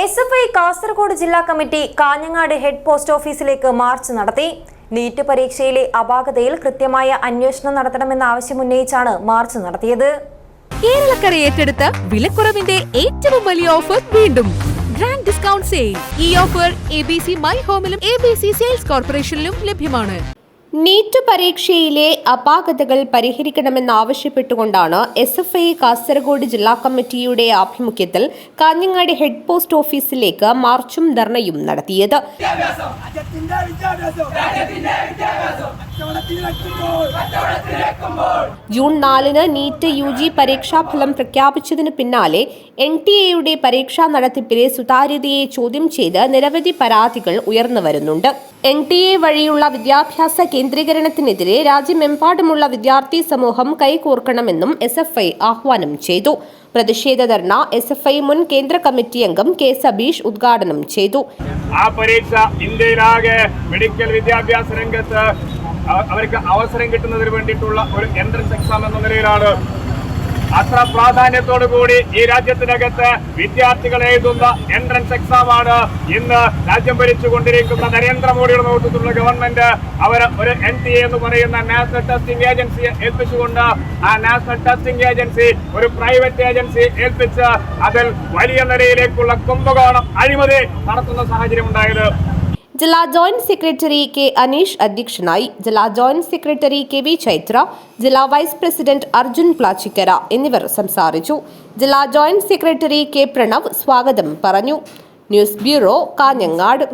S F I Kasaragod ജില്ലാ committee Kanhangad head post ഓഫീസിലേക്ക് march നടത്തി. നീറ്റ് പരീക്ഷയിലെ അപാകതയിൽ കൃത്യമായ അന്വേഷണം നടത്തണമെന്ന ആവശ്യം ഉന്നയിച്ചാണ് മാർച്ച് നടത്തിയത്. കേരളക്കര ഏറ്റെടുത്ത വിലക്കുറവിന്റെ ഏറ്റവും വലിയ ഓഫർ വീണ്ടും. ഗ്രാൻഡ് ഡിസ്കൗണ്ട് സെയിൽ ഈ offer A B C my ഹോമിലും A B C sales കോർപ്പറേഷനിലും ലഭ്യമാണ്. നീറ്റ് പരീക്ഷയിലെ അപാകതകൾ പരിഹരിക്കണമെന്നാവശ്യപ്പെട്ടുകൊണ്ടാണ് എസ് എഫ് ഐ കാസർഗോഡ് ജില്ലാ കമ്മിറ്റിയുടെ ആഭിമുഖ്യത്തിൽ കാഞ്ഞങ്ങാട് ഹെഡ് പോസ്റ്റ് ഓഫീസിലേക്ക് മാർച്ചും ധർണയും നടത്തിയത്. ജൂൺ നാലിന് നീറ്റ് യു ജി പരീക്ഷാഫലം പ്രഖ്യാപിച്ചതിന് പിന്നാലെ എൻ ടി എയുടെ പരീക്ഷാ നടത്തിപ്പിലെ സുതാര്യതയെ ചോദ്യം ചെയ്ത് നിരവധി പരാതികൾ ഉയർന്നു വരുന്നുണ്ട്. എൻ ടി എ വഴിയുള്ള വിദ്യാഭ്യാസ കേന്ദ്രീകരണത്തിനെതിരെ രാജ്യമെമ്പാടുമുള്ള വിദ്യാർത്ഥി സമൂഹം കൈകോർക്കണമെന്നും എസ് എഫ് ഐ ആഹ്വാനം ചെയ്തു. പ്രതിഷേധ ധർണ എസ് എഫ് ഐ മുൻ കേന്ദ്ര കമ്മിറ്റി അംഗം കെ സബീഷ് ഉദ്ഘാടനം ചെയ്തു. ആ പരീക്ഷ ഇന്ത്യയിലാകെ മെഡിക്കൽ വിദ്യാഭ്യാസ രംഗത്ത് അവർക്ക് അവസരം കിട്ടുന്നതിന് വേണ്ടിയിട്ടുള്ള ഒരു എൻട്രൻസ് എക്സാം എന്ന നിലയിലാണ് അത്ര പ്രാധാന്യത്തോടു കൂടി ഈ രാജ്യത്തിനകത്ത് വിദ്യാർത്ഥികൾ എഴുതുന്ന എൻട്രൻസ് എക്സാം ആണ്. ഇന്ന് രാജ്യം ഭരിച്ചുകൊണ്ടിരിക്കുന്ന നരേന്ദ്രമോദിയുടെ നേതൃത്വത്തിലുള്ള ഗവൺമെന്റ് അവർ ഒരു എൻ ടി എന്ന് പറയുന്ന നാഷണൽ ടെസ്റ്റിംഗ് ഏജൻസിയെ ഏൽപ്പിച്ചുകൊണ്ട് ആ നാഷണൽ ടെസ്റ്റിംഗ് ഏജൻസി ഒരു പ്രൈവറ്റ് ഏജൻസി ഏൽപ്പിച്ച് അതിൽ വലിയ നിലയിലേക്കുള്ള കുംഭകോണം അഴിമതി നടത്തുന്ന സാഹചര്യം ഉണ്ടായത് ജില്ലാ ജോയിന്റ് സെക്രട്ടറി കെ അനീഷ് അധ്യക്ഷനായി ജില്ലാ joint secretary K V Chaithra ജില്ലാ വൈസ് പ്രസിഡന്റ് അർജുൻ പ്ലാച്ചിക്കര എന്നിവർ സംസാരിച്ചു. ജില്ലാ ജോയിന്റ് സെക്രട്ടറി കെ പ്രണവ് സ്വാഗതം പറഞ്ഞു. News bureau Kanhangad.